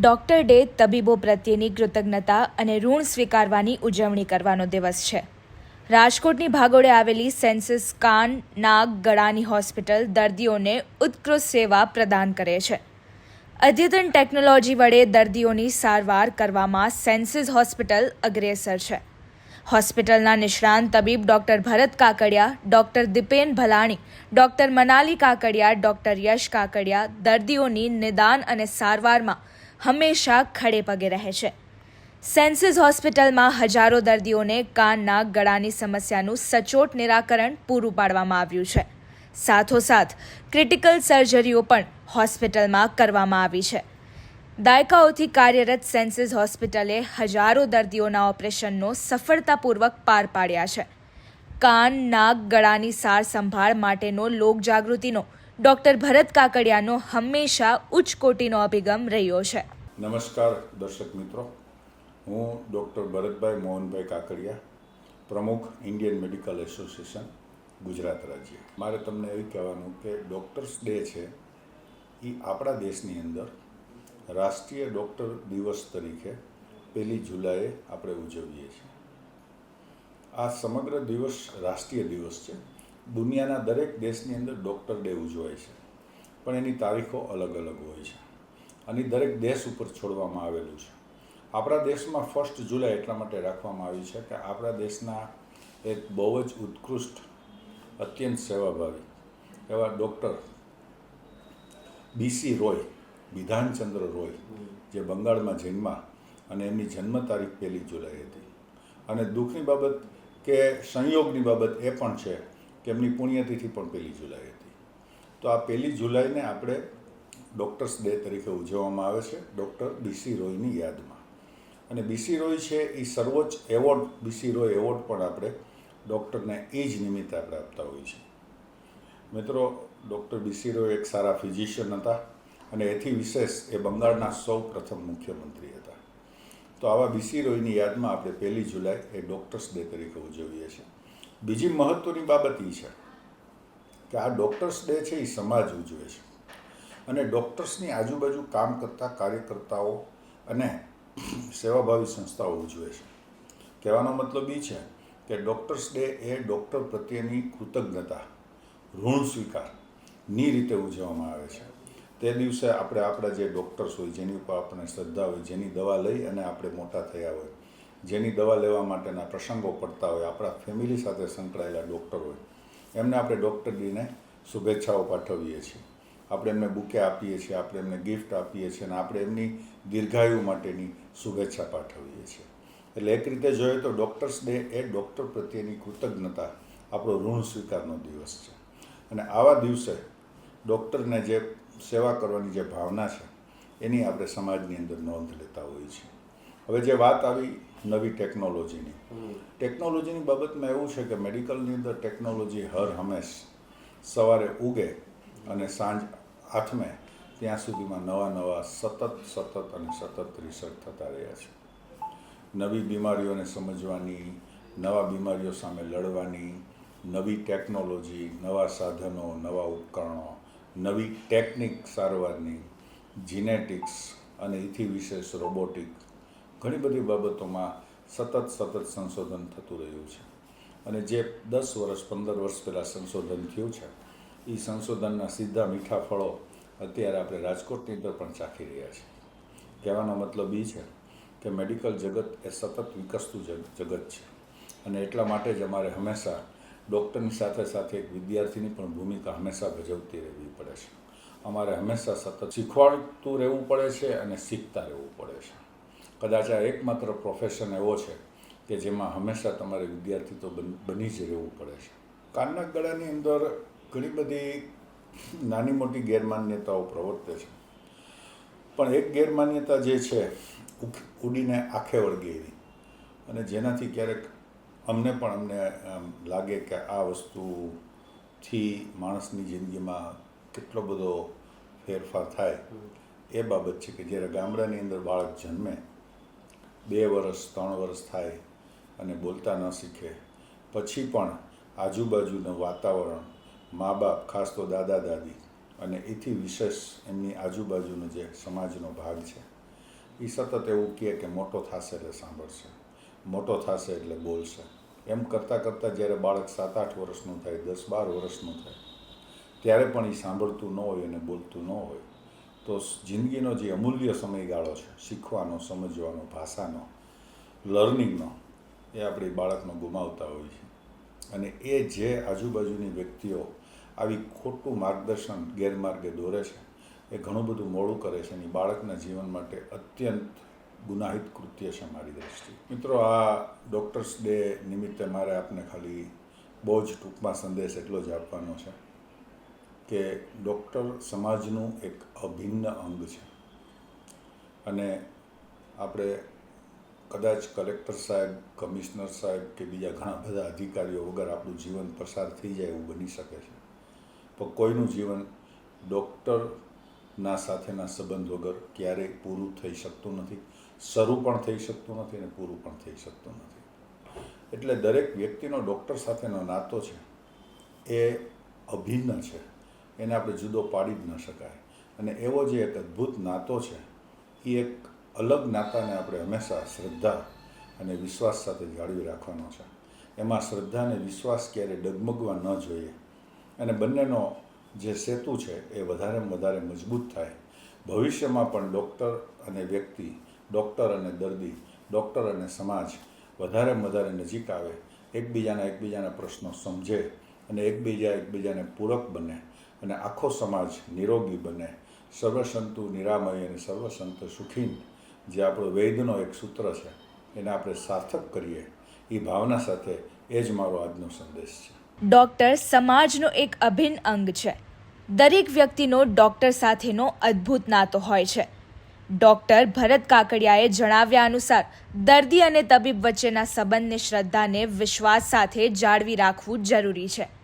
Doctor day તબીબો પ્રત્યેની કૃતજ્ઞતા અને ઋણ સ્વીકારવાની ઉજવણી કરવાનો દિવસ છે. રાજકોટની ભાગોળે આવેલી સેન્સિસ કાન, નાક, ગળાની હોસ્પિટલ દર્દીઓને ઉત્કૃષ્ટ સેવા પ્રદાન કરે છે. અદ્યતન ટેકનોલોજી વડે દર્દીઓની સારવાર કરવામાં સેન્સિસ હોસ્પિટલ અગ્રેસર છે. હોસ્પિટલના નિષ્ણાંત તબીબ doctor Bharat Kakadiya, doctor Dipen Bhalani, doctor Manali Kakadiya, doctor Yash Kakadiya દર્દીઓની નિદાન અને સારવારમાં હંમેશા ખડે પગે રહે છે. સેન્સિસ હોસ્પિટલમાં હજારો દર્દીઓને કાન નાક ગળાની સમસ્યાનું સચોટ નિરાકરણ પૂરું પાડવામાં આવ્યું છે. સાથોસાથ, ક્રિટિકલ સર્જરીઓ પણ હોસ્પિટલમાં કરવામાં આવી છે. દાયકાઓથી કાર્યરત સેન્સિસ હોસ્પિટલે હજારો દર્દીઓના ઓપરેશનનો સફળતાપૂર્વક પાર પાડ્યા છે. કાન, નાક, ગળાની સાર સંભાળ માટેનો લોકજાગૃતિનો ડોક્ટર ભરત કાકડિયાનો હંમેશા ઉચ્ચ કોટીનો અભિગમ રહ્યો છે. નમસ્કાર દર્શક મિત્રો. હું ડૉક્ટર ભરતભાઈ મોહનભાઈ કાકડિયા, પ્રમુખ ઇન્ડિયન મેડિકલ એસોસિએશન, ગુજરાત રાજ્ય. મારે તમને એવું કહેવાનું કે ડૉક્ટર્સ ડે છે. એ આપણા દેશની અંદર રાષ્ટ્રીય ડૉક્ટર દિવસ તરીકે પહેલી જુલાઈએ આપણે ઉજવીએ છીએ. આ સમગ્ર દિવસ રાષ્ટ્રીય દિવસ છે. દુનિયાના દરેક દેશની અંદર ડૉક્ટર ડે ઉજવાય છે. પણ એની તારીખો અલગ અલગ હોય છે. અને દરેક દેશ ઉપર છોડવામાં આવેલું છે. આપણા દેશમાં ફર્સ્ટ જુલાઈ એટલા માટે રાખવામાં આવી છે કે આપણા દેશના એક બહુ જ ઉત્કૃષ્ટ, અત્યંત સેવાભાવી એવા doctor B C Roy Vidhanchandra Roy જે બંગાળમાં જન્મા અને એમની જન્મ તારીખ પહેલી જુલાઈ હતી. અને દુઃખની બાબત કે સંયોગની બાબત એ પણ છે કે એમની પુણ્યતિથિ પણ પહેલી જુલાઈ હતી. તો આ પહેલી જુલાઈને આપણે ડૉક્ટર્સ ડે તરીકે ઉજવવામાં આવે છે, ડૉક્ટર બીસી રોયની યાદમાં. અને બીસી રોય છે એ સર્વોચ્ચ એવોર્ડ બીસી રોય એવોર્ડ પણ આપણે ડૉક્ટરને એ જ નિમિત્તે આપણે આપતા હોઈએ છીએ. મિત્રો, ડૉક્ટર બીસી રોય એક સારા ફિઝિશિયન હતા અને એથી વિશેષ એ બંગાળના સૌ પ્રથમ મુખ્યમંત્રી હતા. તો આવા બીસી રોયની યાદમાં આપણે પહેલી જુલાઈ એ ડૉક્ટર્સ ડે તરીકે ઉજવીએ છીએ. બીજી મહત્ત્વની બાબત એ છે કે આ ડૉક્ટર્સ ડે છે એ સમાજ ઉજવે છે. અને ડૉક્ટર્સની આજુબાજુ કામ કરતા કાર્યકર્તાઓ અને સેવાભાવી સંસ્થાઓ ઉજવે છે. કહેવાનો મતલબ એ છે કે ડૉક્ટર્સ ડે એ ડૉક્ટર પ્રત્યેની કૃતજ્ઞતા, ઋણ સ્વીકારની રીતે ઉજવવામાં આવે છે. તે દિવસે આપણે આપણા જે ડૉક્ટર્સ હોય, જેની ઉપર આપણને શ્રદ્ધા હોય, જેની દવા લઈ અને આપણે મોટા થયા હોય જેની દવા લેવા માટેના પ્રસંગો પડતા હોય, આપણા ફેમિલી સાથે સંકળાયેલા ડૉક્ટર હોય, એમને આપણે ડૉક્ટર ડેને શુભેચ્છાઓ પાઠવીએ છીએ. આપણે એમને બુકે આપીએ છીએ, આપણે એમને ગિફ્ટ આપીએ છીએ અને આપણે એમની દીર્ઘાયુ માટેની શુભેચ્છા પાઠવીએ છીએ. એટલે એક રીતે જોઈએ તો ડૉક્ટર્સ ડે એ ડૉક્ટર પ્રત્યેની કૃતજ્ઞતા, આપણો ઋણ સ્વીકારનો દિવસ છે. અને આવા દિવસે ડૉક્ટરને જે સેવા કરવાની જે ભાવના છે, એની આપણે સમાજની અંદર નોંધ લેતા હોઈએ છીએ. હવે જે વાત આવી નવી ટેકનોલોજીની. ટેકનોલોજીની બાબતમાં એવું છે કે મેડિકલની અંદર ટેકનોલોજી હર હંમેશ સવારે ઉગે અને સાંજ આથમે ત્યાં સુધીમાં નવા નવા સતત સતત અને સતત રિસર્ચ થતા રહ્યા છે. નવી બીમારીઓને સમજવાની નવા બીમારીઓ સામે લડવાની નવી ટેકનોલોજી નવા સાધનો નવા ઉપકરણો નવી ટેકનિક સારવારની જીનેટિક્સ અને ઇથી વિશેષ રોબોટિક્સ ઘણી બધી બાબતોમાં સતત સતત સંશોધન થતું રહ્યું છે. અને જે દસ વર્ષ, પંદર વર્ષ પહેલાં સંશોધન થયું છે એ સંશોધનના સીધા મીઠા ફળો અત્યારે આપણે રાજકોટની અંદર પણ ચાખી રહ્યા છીએ કહેવાનો મતલબ એ છે કે મેડિકલ જગત એ સતત વિકસતું જગત છે. અને એટલા માટે જ અમારે હંમેશા ડૉક્ટરની સાથે સાથે એક વિદ્યાર્થીની પણ ભૂમિકા હંમેશા ભજવતી રહેવી પડે છે. અમારે હંમેશા સતત શીખવાડતું રહેવું પડે છે અને શીખતા રહેવું પડે છે. કદાચ આ એકમાત્ર પ્રોફેશન એવો છે કે જેમાં હંમેશા તમારે વિદ્યાર્થી તો બન- જ રહેવું પડે છે. કાનના ગળાની અંદર ઘણી બધી નાની મોટી ગેરમાન્યતાઓ પ્રવર્તે છે. પણ એક ગેરમાન્યતા જે છે ઉડીને આંખે વળગે એવી. અને જેનાથી ક્યારેક અમને પણ અમને લાગે કે આ વસ્તુથી માણસની જિંદગીમાં કેટલો બધો ફેરફાર થાય એ બાબત છે કે જ્યારે ગામડાની અંદર બાળક જન્મે બે વર્ષ ત્રણ વર્ષ થાય અને બોલતા ન શીખે. પછી પણ આજુબાજુનું વાતાવરણ મા બાપ ખાસ તો દાદા દાદી અને એથી વિશેષ એમની આજુબાજુનો જે સમાજનો ભાગ છે એ સતત એવું કહે કે મોટો થશે એટલે સાંભળશે, મોટો થશે એટલે બોલશે. એમ કરતાં કરતાં જ્યારે બાળક સાત આઠ વર્ષનું થાય દસ બાર વર્ષનું થાય, ત્યારે પણ એ સાંભળતું ન હોય અને બોલતું ન હોય. તો જિંદગીનો જે અમૂલ્ય સમયગાળો છે, શીખવાનો, સમજવાનો, ભાષાનો, લર્નિંગનો, એ આપણે બાળકનો ગુમાવતા હોઈએ છીએ અને એ જે આજુબાજુની વ્યક્તિઓ આવી ખોટું માર્ગદર્શન ગેરમાર્ગે દોરે છે, એ ઘણું બધું મોડું કરે છે અને બાળકના જીવન માટે અત્યંત ગુનાહિત કૃત્ય છે મારી દ્રષ્ટિ મિત્રો, આ ડૉક્ટર્સ ડે નિમિત્તે મારે આપને ખાલી બહુ જ ટૂંકમાં સંદેશ એટલો જ આપવાનો છે. કે ડૉક્ટર સમાજનું એક અભિન્ન અંગ છે. અને આપણે કદાચ કલેક્ટર સાહેબ, કમિશનર સાહેબ કે બીજા ઘણા બધા અધિકારીઓ વગર આપણું જીવન પસાર થઈ જાય એવું બની શકે છે. પણ કોઈનું જીવન ડૉક્ટરના સાથેના સંબંધ વગર ક્યારેય પૂરું થઈ શકતું નથી, શરૂ પણ થઈ શકતું નથી અને પૂરું પણ થઈ શકતું નથી. એટલે દરેક વ્યક્તિનો ડૉક્ટર સાથેનો નાતો છે એ અભિન્ન છે. એને આપણે જુદો પાડી જ ન શકાય. અને એવો જે એક અદ્ભુત નાતો છે એ એક અલગ નાતાને આપણે હંમેશા શ્રદ્ધા અને વિશ્વાસ સાથે જાળવી રાખવાનો છે. એમાં શ્રદ્ધા અને વિશ્વાસ ક્યારે ડગમગવા ન જોઈએ. અને બંનેનો જે સેતુ છે, એ વધારેમાં વધારે મજબૂત થાય. ભવિષ્યમાં પણ ડૉક્ટર અને વ્યક્તિ, ડૉક્ટર અને દર્દી, ડૉક્ટર અને સમાજ વધારેમાં વધારે નજીક આવે, એકબીજાના એકબીજાના પ્રશ્નો સમજે અને એકબીજા એકબીજાને પૂરક બને. અને આખો સમાજ નિરોગી બને. સર્વસંતુ નિરામય અને સર્વસંત સુખીન, જે આપણો વૈદનો એક સૂત્ર છે, એને આપણે સાર્થક કરીએ. એ ભાવના સાથે એ જ મારો આજનો સંદેશ છે. ડૉક્ટર, સમાજનો એક અભિન્ન અંગ છે. દરેક વ્યક્તિનો ડૉક્ટર સાથેનો અદ્ભુત નાતો હોય છે. ડૉક્ટર ભરત કાકડિયાએ જણાવ્યા અનુસાર, દર્દી અને તબીબ વચ્ચેના સંબંધને, શ્રદ્ધાને, વિશ્વાસ સાથે જાળવી રાખવું જરૂરી છે.